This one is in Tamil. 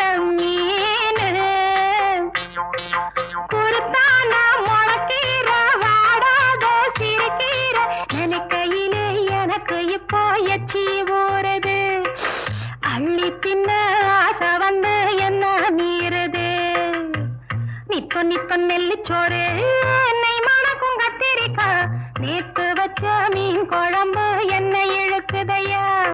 அண்டம் ஏனு குருத்தான முளக்கீர வாடாத சிறுக்கீர. நினைக்கையிலே எனக்கு இப்போ எச்சி ஊறுது. அள்ளி தின்ன ஆசை வந்து என்ன மீறுது. நிப்ப நிப்ப நெல்லிச்சோறு என்னை மணக்கும் கத்திரிக்கா நேத்து வச்ச மீன் குழம்பு